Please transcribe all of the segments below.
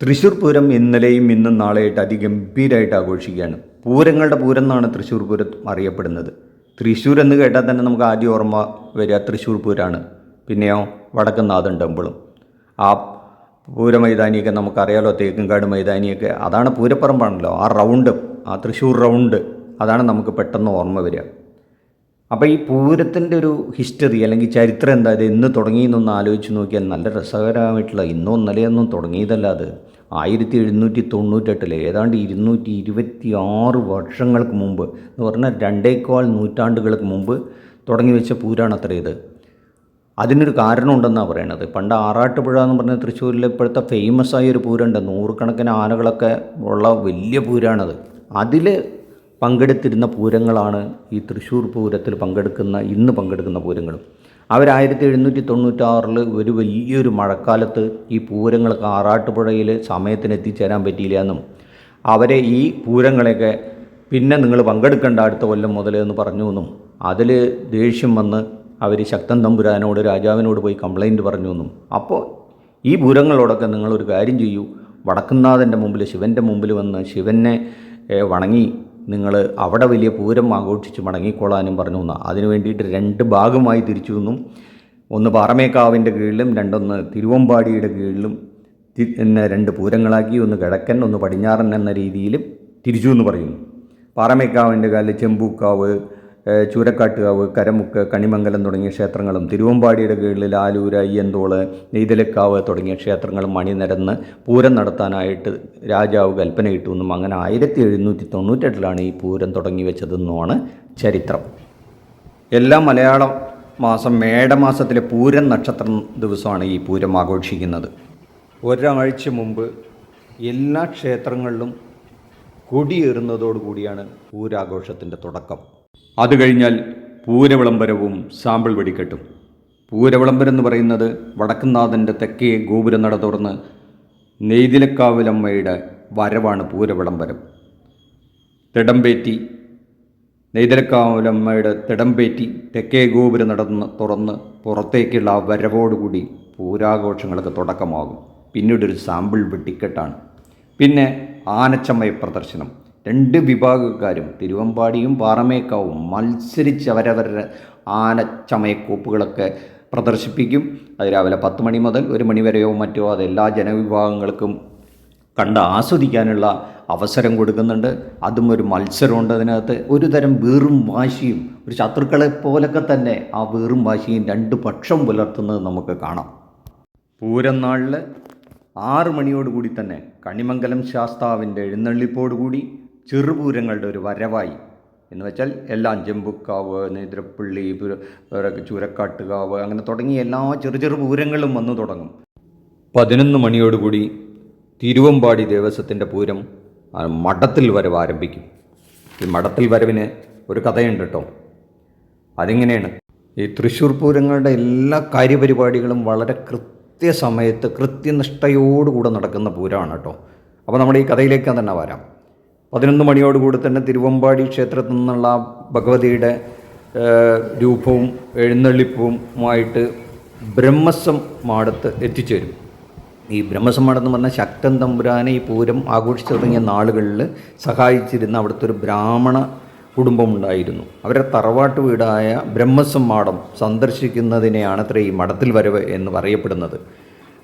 തൃശ്ശൂർ പൂരം ഇന്നലെയും ഇന്നും നാളെയായിട്ട് അതിഗംഭീരമായിട്ട് ആഘോഷിക്കുകയാണ്. പൂരങ്ങളുടെ പൂരം എന്നാണ് തൃശ്ശൂർ പൂരം അറിയപ്പെടുന്നത്. തൃശ്ശൂർ എന്ന് കേട്ടാൽ തന്നെ നമുക്ക് ആദ്യം ഓർമ്മ വരിക തൃശ്ശൂർ പൂരമാണ്. പിന്നെയോ വടക്കുന്നാഥൻ ടെമ്പിളും. ആ പൂര മൈതാനിയൊക്കെ നമുക്കറിയാലോ തേക്കുംകാട് മൈതാനിയൊക്കെ. അതാണ് പൂരപ്പറമ്പാണല്ലോ ആ റൗണ്ട് ആ തൃശ്ശൂർ റൗണ്ട്. അതാണ് നമുക്ക് പെട്ടെന്ന് ഓർമ്മ വരിക. അപ്പോൾ ഈ പൂരത്തിന്റെ ഒരു ഹിസ്റ്ററി അല്ലെങ്കിൽ ചരിത്രം എന്താ? ഇത് എന്ന് തുടങ്ങിയെന്നൊന്ന് ആലോചിച്ച് നോക്കിയാൽ നല്ല രസകരമായിട്ടുള്ള ഇന്നോ ഇന്നലെയൊന്നും തുടങ്ങിയതല്ല അത്. ആയിരത്തി എഴുന്നൂറ്റി തൊണ്ണൂറ്റെട്ടിൽ ഏതാണ്ട് ഇരുന്നൂറ്റി ഇരുപത്തി ആറ് വർഷങ്ങൾക്ക് മുമ്പ് എന്ന് പറഞ്ഞാൽ രണ്ടേക്കാൾ നൂറ്റാണ്ടുകൾക്ക് മുമ്പ് തുടങ്ങി വെച്ച പൂരാണ് അത്ര ഇത്. അതിനൊരു കാരണമുണ്ടെന്നാണ് പറയണത്. പണ്ട് ആറാട്ടുപുഴ എന്ന് പറഞ്ഞ തൃശ്ശൂരിലെ ഇപ്പോഴത്തെ ഫേമസ് ആയ ഒരു പൂരമുണ്ട്. നൂറുകണക്കിന് ആനകളൊക്കെ ഉള്ള വലിയ പൂരാണത്. അതിൽ പങ്കെടുത്തിരുന്ന പൂരങ്ങളാണ് ഈ തൃശ്ശൂർ പൂരത്തിൽ പങ്കെടുക്കുന്ന ഇന്ന് പങ്കെടുക്കുന്ന പൂരങ്ങളും. അവർ ആയിരത്തി എഴുന്നൂറ്റി തൊണ്ണൂറ്റാറിൽ ഒരു വലിയൊരു മഴക്കാലത്ത് ഈ പൂരങ്ങൾക്ക് ആറാട്ടുപുഴയിൽ സമയത്തിന് എത്തിച്ചേരാൻ പറ്റിയില്ല എന്നും അവരെ ഈ പൂരങ്ങളെയൊക്കെ പിന്നെ നിങ്ങൾ പങ്കെടുക്കേണ്ട അടുത്ത കൊല്ലം മുതൽ എന്ന് പറഞ്ഞു എന്നും അതിൽ ദേഷ്യം വന്ന് അവർ ശക്തൻ തമ്പുരാനോട് രാജാവിനോട് പോയി കംപ്ലൈന്റ് പറഞ്ഞു എന്നും. അപ്പോൾ ഈ പൂരങ്ങളോടൊക്കെ നിങ്ങളൊരു കാര്യം ചെയ്യൂ. വടക്കുന്നാഥന്റെ മുമ്പിൽ ശിവന്റെ മുമ്പിൽ വന്ന് ശിവനെ വണങ്ങി നിങ്ങൾ അവിടെ വലിയ പൂരം ആഘോഷിച്ച് മടങ്ങിക്കൊള്ളാനും പറഞ്ഞു എന്നാ. അതിനു വേണ്ടിയിട്ട് രണ്ട് ഭാഗമായി തിരിച്ചു നിന്നും ഒന്ന് പാറമേക്കാവിന്റെ കീഴിലും രണ്ടൊന്ന് തിരുവമ്പാടിയുടെ കീഴിലും എന്നെ രണ്ട് പൂരങ്ങളാക്കി. ഒന്ന് കിഴക്കൻ ഒന്ന് പടിഞ്ഞാറൻ എന്ന രീതിയിലും തിരിച്ചു എന്ന് പറയുന്നു. പാറമേക്കാവിന്റെ കാലിൽ ചെമ്പൂക്കാവ് ചൂരക്കാട്ടുകാവ് കരമുക്ക് കണിമംഗലം തുടങ്ങിയ ക്ഷേത്രങ്ങളും തിരുവമ്പാടിയുടെ കീഴിൽ ആലൂര് അയ്യന്തോൾ നെയ്തലക്കാവ് തുടങ്ങിയ ക്ഷേത്രങ്ങളും മണിനിരന്ന് പൂരം നടത്താനായിട്ട് രാജാവ് കൽപ്പനയിട്ടു എന്നും അങ്ങനെ ആയിരത്തി എഴുന്നൂറ്റി തൊണ്ണൂറ്റെട്ടിലാണ് ഈ പൂരം തുടങ്ങി വെച്ചതെന്നുമാണ് ചരിത്രം. എല്ലാ മലയാളം മാസം മേടമാസത്തിലെ പൂരം നക്ഷത്രം ദിവസമാണ് ഈ പൂരം ആഘോഷിക്കുന്നത്. ഒരാഴ്ച മുമ്പ് എല്ലാ ക്ഷേത്രങ്ങളിലും കൊടിയേറുന്നതോടുകൂടിയാണ് പൂരാഘോഷത്തിന്റെ തുടക്കം. അത് കഴിഞ്ഞാൽ പൂരവിളംബരവും സാമ്പിൾ വെടിക്കെട്ടും. പൂരവിളംബരം എന്ന് പറയുന്നത് വടക്കുന്നാഥന്റെ തെക്കേ ഗോപുരനട തുറന്ന് നെയ്തിലക്കാവിലമ്മയുടെ വരവാണ് പൂരവിളംബരം. തിടമ്പേറ്റി നെയ്തിലക്കാവിലമ്മയുടെ തിടമ്പേറ്റി തെക്കേ ഗോപുര നടന്ന് തുറന്ന് പുറത്തേക്കുള്ള ആ വരവോടുകൂടി പൂരാഘോഷങ്ങൾക്ക് തുടക്കമാകും. പിന്നീടൊരു സാമ്പിൾ വെട്ടിക്കെട്ടാണ് പിന്നെ ആനച്ചമയ പ്രദർശനം. രണ്ട് വിഭാഗക്കാരും തിരുവമ്പാടിയും പാറമേക്കാവും മത്സരിച്ച് അവരവരുടെ ആനച്ചമയക്കോപ്പുകളൊക്കെ പ്രദർശിപ്പിക്കും. അത് രാവിലെ പത്ത് മണി മുതൽ ഒരു മണി വരെയോ മറ്റോ അത് എല്ലാ ജനവിഭാഗങ്ങൾക്കും കണ്ട് ആസ്വദിക്കാനുള്ള അവസരം കൊടുക്കുന്നുണ്ട്. അതും ഒരു മത്സരമുണ്ട് അതിനകത്ത്. ഒരു തരം വീറും വാശിയും ഒരു ശത്രുക്കളെ പോലൊക്കെ തന്നെ ആ വീറും വാശിയും രണ്ട് പക്ഷം പുലർത്തുന്നത് നമുക്ക് കാണാം. പൂരം നാളിൽ ആറ് മണിയോടുകൂടി തന്നെ കണിമംഗലം ശാസ്താവിന്റെ എഴുന്നള്ളിപ്പോടുകൂടി ചെറുപൂരങ്ങളുടെ ഒരു വരവായി. എന്ന് വെച്ചാൽ എല്ലാം ജമ്പുക്കാവ് നേത്രപ്പള്ളി ചൂരക്കാട്ടുകാവ് അങ്ങനെ തുടങ്ങിയ എല്ലാ ചെറു ചെറു പൂരങ്ങളും വന്നു തുടങ്ങും. പതിനൊന്ന് മണിയോടുകൂടി തിരുവമ്പാടി ദേവസ്വത്തിന്റെ പൂരം മഠത്തിൽ വരവ് ആരംഭിക്കും. ഈ മഠത്തിൽ വരവിന് ഒരു കഥയുണ്ട് കേട്ടോ. അതിങ്ങനെയാണ്? ഈ തൃശ്ശൂർ പൂരങ്ങളുടെ എല്ലാ കാര്യപരിപാടികളും വളരെ കൃത്യസമയത്ത് കൃത്യനിഷ്ഠയോടുകൂടെ നടക്കുന്ന പൂരമാണ് കേട്ടോ. അപ്പോൾ നമ്മൾ ഈ കഥയിലേക്ക് തന്നെ വരാം. പതിനൊന്ന് മണിയോടുകൂടി തന്നെ തിരുവമ്പാടി ക്ഷേത്രത്തിൽ നിന്നുള്ള ഭഗവതിയുടെ രൂപവും എഴുന്നള്ളിപ്പുമായിട്ട് ബ്രഹ്മസം മാടത്ത് എത്തിച്ചേരും. ഈ ബ്രഹ്മസമ്മാടം എന്ന് പറഞ്ഞാൽ ശക്തൻ തമ്പുരാനെ ഈ പൂരം ആഘോഷിച്ചു തുടങ്ങിയ നാളുകളിൽ സഹായിച്ചിരുന്ന അവിടുത്തെ ഒരു ബ്രാഹ്മണ കുടുംബമുണ്ടായിരുന്നു അവരുടെ തറവാട്ട് വീടായ ബ്രഹ്മസമ്മാടം സന്ദർശിക്കുന്നതിനെയാണ് അത്ര ഈ മഠത്തിൽ വരവ് എന്ന് പറയപ്പെടുന്നത്.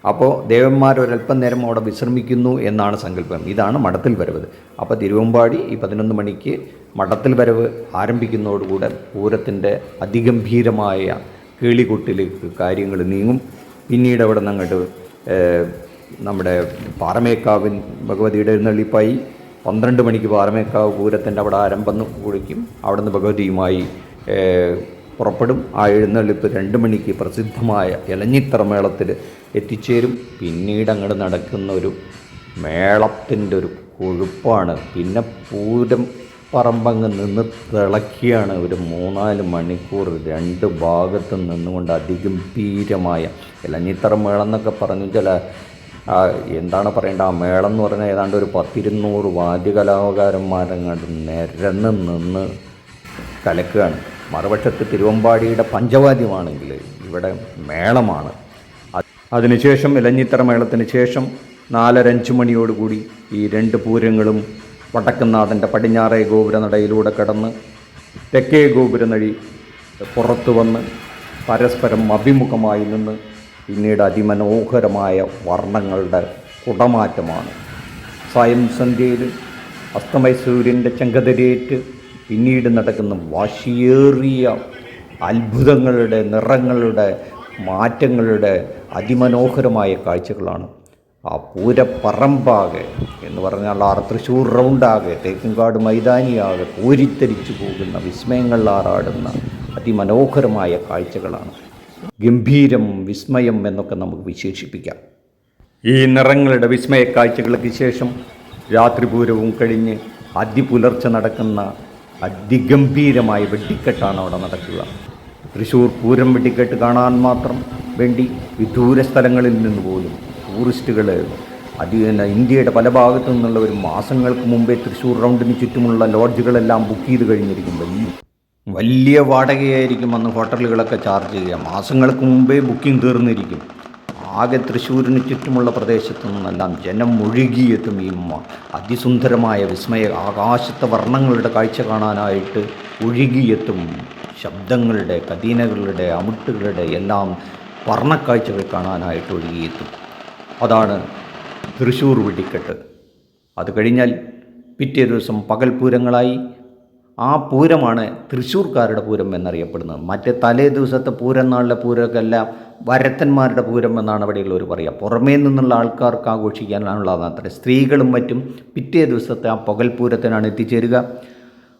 അപ്പോൾ ദേവന്മാർ ഒരല്പം നേരം അവിടെ വിശ്രമിക്കുന്നു എന്നാണ് സങ്കല്പം. ഇതാണ് മഠത്തിൽ വരവ്. അപ്പോൾ തിരുവമ്പാടി ഈ പതിനൊന്ന് മണിക്ക് മഠത്തിൽ വരവ് ആരംഭിക്കുന്നതോടുകൂടെ പൂരത്തിന്റെ അതിഗംഭീരമായ കേളികൊട്ടിലേക്ക് കാര്യങ്ങൾ നീങ്ങും. പിന്നീട് അവിടെ നിന്ന് അങ്ങോട്ട് നമ്മുടെ പാറമേക്കാവിൻ ഭഗവതിയുടെ എഴുന്നള്ളിപ്പായി പന്ത്രണ്ട് മണിക്ക് പാറമേക്കാവ് പൂരത്തിന്റെ അവിടെ ആരംഭം കുളിക്കും അവിടുന്ന് ഭഗവതിയുമായി പുറപ്പെടും. ആ എഴുന്നള്ളിപ്പ് രണ്ട് മണിക്ക് പ്രസിദ്ധമായ ഇലഞ്ഞിത്തറ മേളത്തിൽ എത്തിച്ചേരും. പിന്നീട് അങ്ങോട്ട് നടക്കുന്ന ഒരു മേളത്തിന്റെ ഒരു കൊഴുപ്പാണ്. പിന്നെ പൂരം പറമ്പങ്ങ് നിന്ന് തിളക്കിയാണ് ഒരു മൂന്നാൽ മണിക്കൂർ രണ്ട് ഭാഗത്ത് നിന്നുകൊണ്ട് അതിഗംഭീരമായ ഇലഞ്ഞിത്തറ മേളം എന്നൊക്കെ പറഞ്ഞു ചില എന്താണ് പറയേണ്ടത്? ആ മേളം എന്ന് പറഞ്ഞാൽ ഏതാണ്ട് ഒരു പത്തിരുന്നൂറ് വാദ്യകലാകാരന്മാരങ്ങാണ്ട് നിരന്ന് നിന്ന് കലക്കുകയാണ്. മറുപക്ഷത്ത് തിരുവമ്പാടിയുടെ പഞ്ചവാദ്യമാണെങ്കിൽ ഇവിടെ മേളമാണ്. അത് അതിനുശേഷം ഇലഞ്ഞിത്തറ മേളത്തിന് ശേഷം നാലരഞ്ച് മണിയോടുകൂടി ഈ രണ്ട് പൂരങ്ങളും വടക്കുന്നാഥന്റെ പടിഞ്ഞാറേ ഗോപുരനടയിലൂടെ കടന്ന് തെക്കേ ഗോപുരനഴി പുറത്തു വന്ന് പരസ്പരം അഭിമുഖമായി നിന്ന് പിന്നീട് അതിമനോഹരമായ വർണങ്ങളുടെ കുടമാറ്റമാണ്. സായം സന്ധ്യയിൽ അസ്തമയ സൂര്യന്റെ ചെങ്കതിരേറ്റ് പിന്നീട് നടക്കുന്ന വാശിയേറിയ അത്ഭുതങ്ങളുടെ നിറങ്ങളുടെ മാറ്റങ്ങളുടെ അതിമനോഹരമായ കാഴ്ചകളാണ് ആ പൂരപ്പറമ്പാകെ എന്ന് പറഞ്ഞാൽ ആർ തൃശ്ശൂർ റൗണ്ടാകെ തേക്കുംകാട് മൈതാനിയാകെ പൂരിത്തരിച്ചു പോകുന്ന വിസ്മയങ്ങൾ ആറാടുന്ന അതിമനോഹരമായ കാഴ്ചകളാണ്. ഗംഭീരം വിസ്മയം എന്നൊക്കെ നമുക്ക് വിശേഷിപ്പിക്കാം. ഈ നിറങ്ങളുടെ വിസ്മയ കാഴ്ചകൾക്ക് ശേഷം രാത്രിപൂരവും കഴിഞ്ഞ് അതിപുലർച്ചെ നടക്കുന്ന അതിഗംഭീരമായ വെടിക്കെട്ടാണ് അവിടെ നടക്കുക. തൃശ്ശൂർ പൂരം വെടിക്കെട്ട് കാണാൻ മാത്രം വേണ്ടി വിദൂര സ്ഥലങ്ങളിൽ നിന്ന് പോലും ടൂറിസ്റ്റുകൾ അതി ഇന്ത്യയുടെ പല ഭാഗത്തു നിന്നുള്ളവർ മാസങ്ങൾക്ക് മുമ്പേ തൃശ്ശൂർ റൗണ്ടിന് ചുറ്റുമുള്ള ലോഡ്ജുകളെല്ലാം ബുക്ക് ചെയ്ത് കഴിഞ്ഞിരിക്കും വലിയ വലിയ വാടകയായിരിക്കും അന്ന് ഹോട്ടലുകളൊക്കെ ചാർജ് ചെയ്യുക. മാസങ്ങൾക്ക് മുമ്പേ ബുക്കിംഗ് തീർന്നിരിക്കും. ആകെ തൃശ്ശൂരിന് ചുറ്റുമുള്ള പ്രദേശത്തു നിന്നെല്ലാം ജനം ഒഴുകിയെത്തും ഈ അതിസുന്ദരമായ വിസ്മയ ആകാശത്തെ വർണങ്ങളുടെ കാഴ്ച കാണാനായിട്ട് ഒഴുകിയെത്തും ശബ്ദങ്ങളുടെ കദീനകളുടെ അമുട്ടുകളുടെ എല്ലാം വർണക്കാഴ്ചകൾ കാണാനായിട്ട് ഒഴുകിയെത്തും അതാണ് തൃശ്ശൂർ വെടിക്കെട്ട്. അത് കഴിഞ്ഞാൽ പിറ്റേ ദിവസം പകൽ പൂരങ്ങളായി ആ പൂരമാണ് തൃശ്ശൂർക്കാരുടെ പൂരം എന്നറിയപ്പെടുന്നത്. മറ്റേ തലേ ദിവസത്തെ പൂരം നാളിലെ പൂരമൊക്കെല്ലാം വരത്തന്മാരുടെ പൂരം എന്നാണ് അവിടെയുള്ളവർ പറയുക. പുറമേ നിന്നുള്ള ആൾക്കാർക്ക് ആഘോഷിക്കാനുള്ളതാണ് അത്ര. സ്ത്രീകളും മറ്റും പിറ്റേ ദിവസത്തെ ആ പകൽ പൂരത്തിനാണ് എത്തിച്ചേരുക.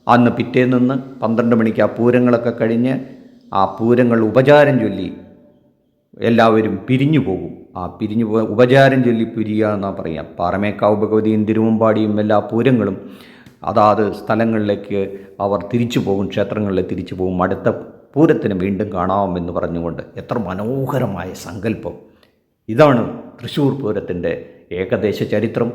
അന്ന് പിറ്റേ നിന്ന് പന്ത്രണ്ട് മണിക്ക് ആ പൂരങ്ങളൊക്കെ കഴിഞ്ഞ് ആ പൂരങ്ങൾ ഉപചാരം ചൊല്ലി എല്ലാവരും പിരിഞ്ഞു പോകും. ആ പിരിഞ്ഞു പോ ഉപചാരം ചൊല്ലി പിരിയുക എന്നാണ് പറയുക. പാറമേക്കാവ് ഭഗവതിയും തിരുവമ്പാടിയും എല്ലാ പൂരങ്ങളും അതാത് സ്ഥലങ്ങളിലേക്ക് അവർ തിരിച്ചു പോകും ക്ഷേത്രങ്ങളിൽ തിരിച്ചു പോകും. അടുത്ത പൂരത്തിന് വീണ്ടും കാണാമെന്ന് പറഞ്ഞുകൊണ്ട് എത്ര മനോഹരമായ സങ്കല്പം. ഇതാണ് തൃശ്ശൂർ പൂരത്തിന്റെ ഏകദേശ ചരിത്രം.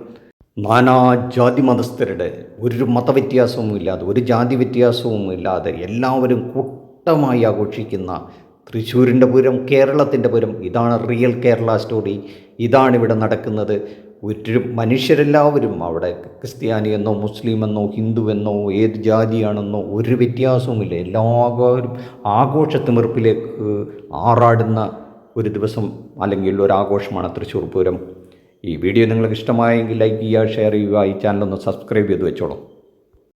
നാനാജാതി മതസ്ഥരുടെ ഒരു മതവ്യത്യാസവും ഇല്ലാതെ ഒരു ജാതി വ്യത്യാസവും ഇല്ലാതെ എല്ലാവരും കൂട്ടമായി ആഘോഷിക്കുന്ന തൃശ്ശൂരിന്റെ പൂരം കേരളത്തിന്റെ പൂരം. ഇതാണ് റിയൽ കേരള സ്റ്റോറി. ഇതാണ് ഇവിടെ നടക്കുന്നത്. ഒരു മനുഷ്യരെല്ലാവരും അവിടെ ക്രിസ്ത്യാനി എന്നോ മുസ്ലിം എന്നോ ഹിന്ദു എന്നോ ഏത് ജാതിയാണെന്നോ ഒരു വ്യത്യാസവുമില്ല. എല്ലാവരും ആഘോഷത്തിമിർപ്പിലേക്ക് ആറാടുന്ന ഒരു ദിവസം അല്ലെങ്കിൽ ഒരു ആഘോഷമാണ് തൃശ്ശൂർ പൂരം. ഈ വീഡിയോ നിങ്ങൾക്ക് ഇഷ്ടമായെങ്കിൽ ലൈക്ക് ചെയ്യുക ഷെയർ ചെയ്യുക ഈ ചാനലൊന്ന് സബ്സ്ക്രൈബ് ചെയ്ത് വെച്ചോളൂ.